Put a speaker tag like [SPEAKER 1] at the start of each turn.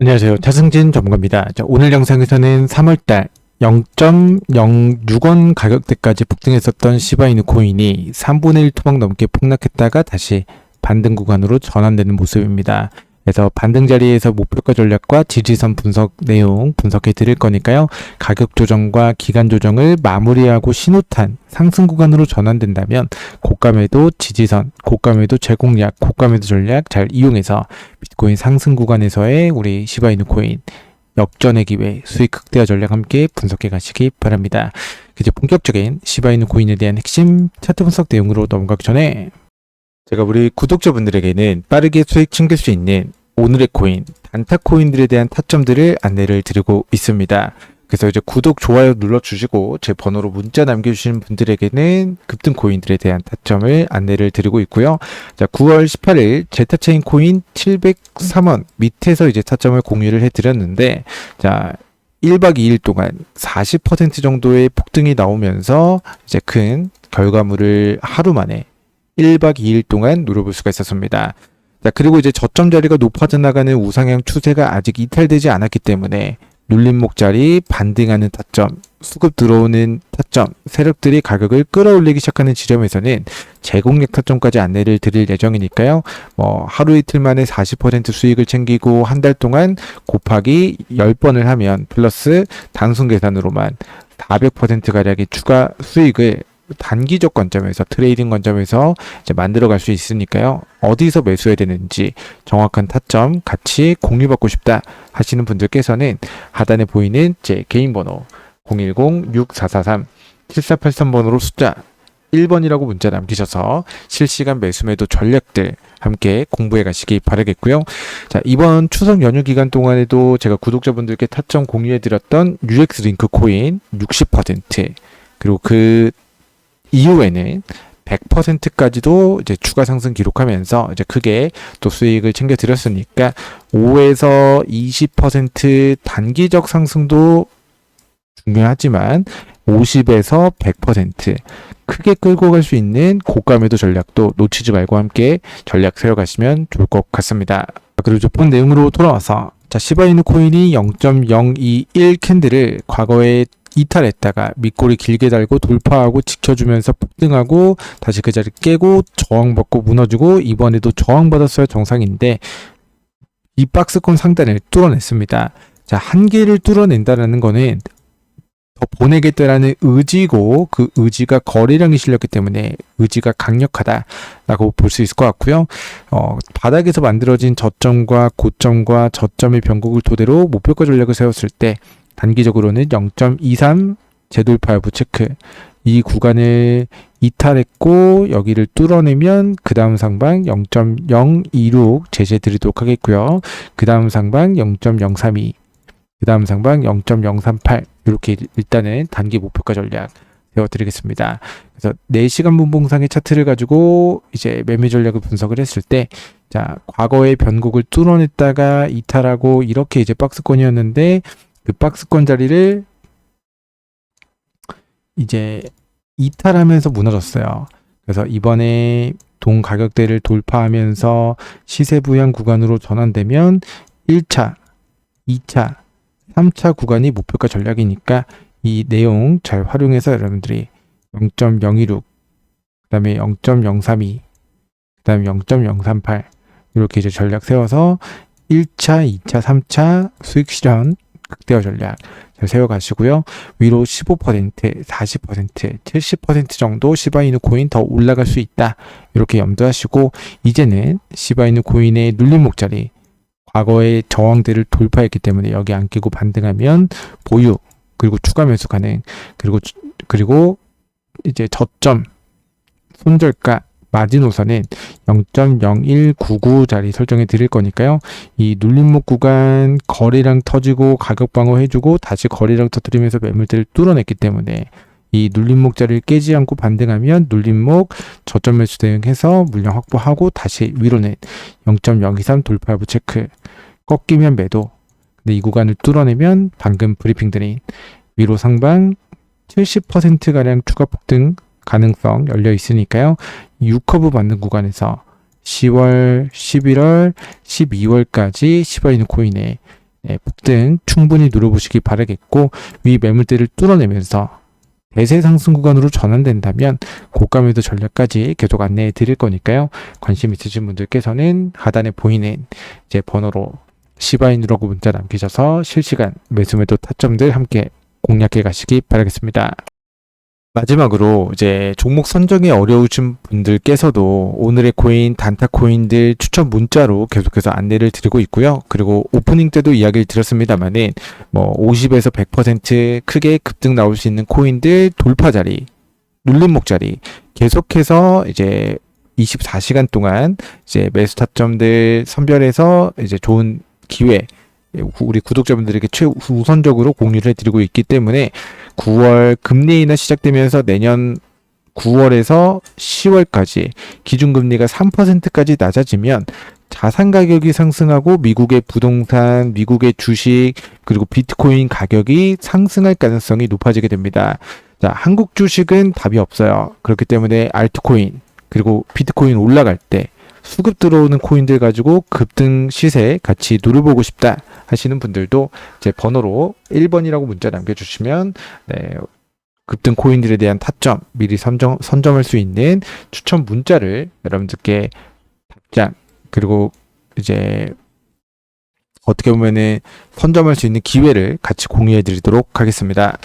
[SPEAKER 1] 안녕하세요. 차승진 전문가입니다. 자, 오늘 영상에서는 3월달 0.06원 가격대까지 폭등했었던 시바이누 코인이 3분의 1 토막 넘게 폭락했다가 다시 반등 구간으로 전환되는 모습입니다. 그래서 반등 자리에서 목표가 전략과 지지선 분석 내용 분석해 드릴 거니까요. 가격 조정과 기간 조정을 마무리하고 신호탄 상승 구간으로 전환된다면 고가 매도 지지선, 고가 매도 제공약, 고가 매도 전략 잘 이용해서 비트코인 상승 구간에서의 우리 시바이누 코인 역전의 기회, 수익 극대화 전략 함께 분석해 가시기 바랍니다. 이제 본격적인 시바이누 코인에 대한 핵심 차트 분석 내용으로 넘어가기 전에 제가 우리 구독자분들에게는 빠르게 수익 챙길 수 있는 오늘의 코인, 단타 코인들에 대한 타점들을 안내를 드리고 있습니다. 그래서 이제 구독, 좋아요 눌러주시고 제 번호로 문자 남겨주시는 분들에게는 급등 코인들에 대한 타점을 안내를 드리고 있고요. 자, 9월 18일 제타체인 코인 703원 밑에서 이제 타점을 공유를 해드렸는데, 자, 1박 2일 동안 40% 정도의 폭등이 나오면서 이제 큰 결과물을 하루 만에 1박 2일 동안 누려볼 수가 있었습니다. 자, 그리고 이제 저점 자리가 높아져 나가는 우상향 추세가 아직 이탈되지 않았기 때문에 눌림목 자리 반등하는 타점, 수급 들어오는 타점, 세력들이 가격을 끌어올리기 시작하는 지점에서는 제공력 타점까지 안내를 드릴 예정이니까요. 뭐 하루 이틀 만에 40% 수익을 챙기고 한 달 동안 곱하기 10번을 하면 플러스 단순 계산으로만 400% 가량의 추가 수익을 단기적 관점에서 트레이딩 관점에서 이제 만들어 갈 수 있으니까요. 어디서 매수해야 되는지 정확한 타점 같이 공유받고 싶다 하시는 분들께서는 하단에 보이는 제 개인 번호 010-6443-7483번으로 숫자 1번이라고 문자 남기셔서 실시간 매수 매도 전략들 함께 공부해 가시기 바라겠고요. 자, 이번 추석 연휴 기간 동안에도 제가 구독자분들께 타점 공유해 드렸던 UX 링크 코인 60% 그리고 그 이후에는 100%까지도 이제 추가 상승 기록하면서 이제 크게 또 수익을 챙겨 드렸으니까 5에서 20% 단기적 상승도 중요하지만 50에서 100% 크게 끌고 갈 수 있는 고가 매도 전략도 놓치지 말고 함께 전략 세워가시면 좋을 것 같습니다. 그리고 본 내용으로 돌아와서 자 시바이누 코인이 0.021 캔들을 과거에 이탈했다가 밑꼬리 길게 달고 돌파하고 지켜주면서 폭등하고 다시 그 자리 깨고 저항받고 무너지고 이번에도 저항받았어야 정상인데 이 박스권 상단을 뚫어냈습니다. 자 한계를 뚫어낸다라는 거는 더 보내겠다라는 의지고 그 의지가 거래량이 실렸기 때문에 의지가 강력하다라고 볼 수 있을 것 같고요. 어, 바닥에서 만들어진 저점과 고점과 저점의 변곡을 토대로 목표가 전략을 세웠을 때 단기적으로는 0.23 재돌파 여부 체크 이 구간을 이탈했고 여기를 뚫어내면 그 다음 상방 0.026 제재 드리도록 하겠고요. 그 다음 상방 0.032 그 다음 상방 0.038 이렇게 일단은 단기 목표가 전략 세워드리겠습니다. 그래서 4시간 분봉상의 차트를 가지고 이제 매매 전략을 분석을 했을 때 자, 과거의 변곡을 뚫어냈다가 이탈하고 이렇게 이제 박스권이었는데 그 박스권 자리를 이제 이탈하면서 무너졌어요. 그래서 이번에 동 가격대를 돌파하면서 시세 부양 구간으로 전환되면 1차, 2차, 3차 구간이 목표가 전략이니까 이 내용 잘 활용해서 여러분들이 0.016, 그 다음에 0.032, 그 다음에 0.038 이렇게 이제 전략 세워서 1차, 2차, 3차 수익 실현 극대화 전략 잘 세워가시고요. 위로 15%, 40%, 70% 정도 시바이누 코인 더 올라갈 수 있다. 이렇게 염두하시고 이제는 시바이누 코인의 눌림 목 자리 과거의 저항대를 돌파했기 때문에 여기 안 끼고 반등하면 보유 그리고 추가 매수 가능 그리고 그리고 이제 저점 손절가 마지노선은 0.0199 자리 설정해 드릴 거니까요. 이 눌림목 구간 거래량 터지고 가격 방어해주고 다시 거래량 터뜨리면서 매물대를 뚫어냈기 때문에 이 눌림목 자리를 깨지 않고 반등하면 눌림목 저점 매수 대응해서 물량 확보하고 다시 위로는 0.023 돌파 여부 체크 꺾이면 매도 근데 이 구간을 뚫어내면 방금 브리핑 드린 위로 상방 70%가량 추가 폭등 가능성 열려 있으니까요. 6커브 받는 구간에서 10월, 11월, 12월까지 시바이누 코인의 예, 폭등 충분히 누려보시기 바라겠고 위 매물대를 뚫어내면서 대세 상승 구간으로 전환된다면 고가 매도 전략까지 계속 안내해 드릴 거니까요. 관심 있으신 분들께서는 하단에 보이는 이제 번호로 시바이누라고 문자 남기셔서 실시간 매수 매도 타점들 함께 공략해 가시기 바라겠습니다. 마지막으로 이제 종목 선정이 어려우신 분들께서도 오늘의 코인 단타 코인들 추천 문자로 계속해서 안내를 드리고 있고요. 그리고 오프닝 때도 이야기를 드렸습니다만은 뭐 50에서 100% 크게 급등 나올 수 있는 코인들 돌파 자리, 눌림목 자리 계속해서 이제 24시간 동안 이제 매수 타점들 선별해서 이제 좋은 기회 우리 구독자분들에게 최우선적으로 공유를 해드리고 있기 때문에 9월 금리 인하 시작되면서 내년 9월에서 10월까지 기준금리가 3%까지 낮아지면 자산 가격이 상승하고 미국의 부동산, 미국의 주식, 그리고 비트코인 가격이 상승할 가능성이 높아지게 됩니다. 자, 한국 주식은 답이 없어요. 그렇기 때문에 알트코인, 그리고 비트코인 올라갈 때 수급 들어오는 코인들 가지고 급등 시세 같이 누려보고 싶다 하시는 분들도 제 번호로 1번이라고 문자 남겨주시면 네, 급등 코인들에 대한 타점 미리 선정, 선점할 수 있는 추천 문자를 여러분들께 답장 그리고 이제 어떻게 보면은 선점할 수 있는 기회를 같이 공유해 드리도록 하겠습니다.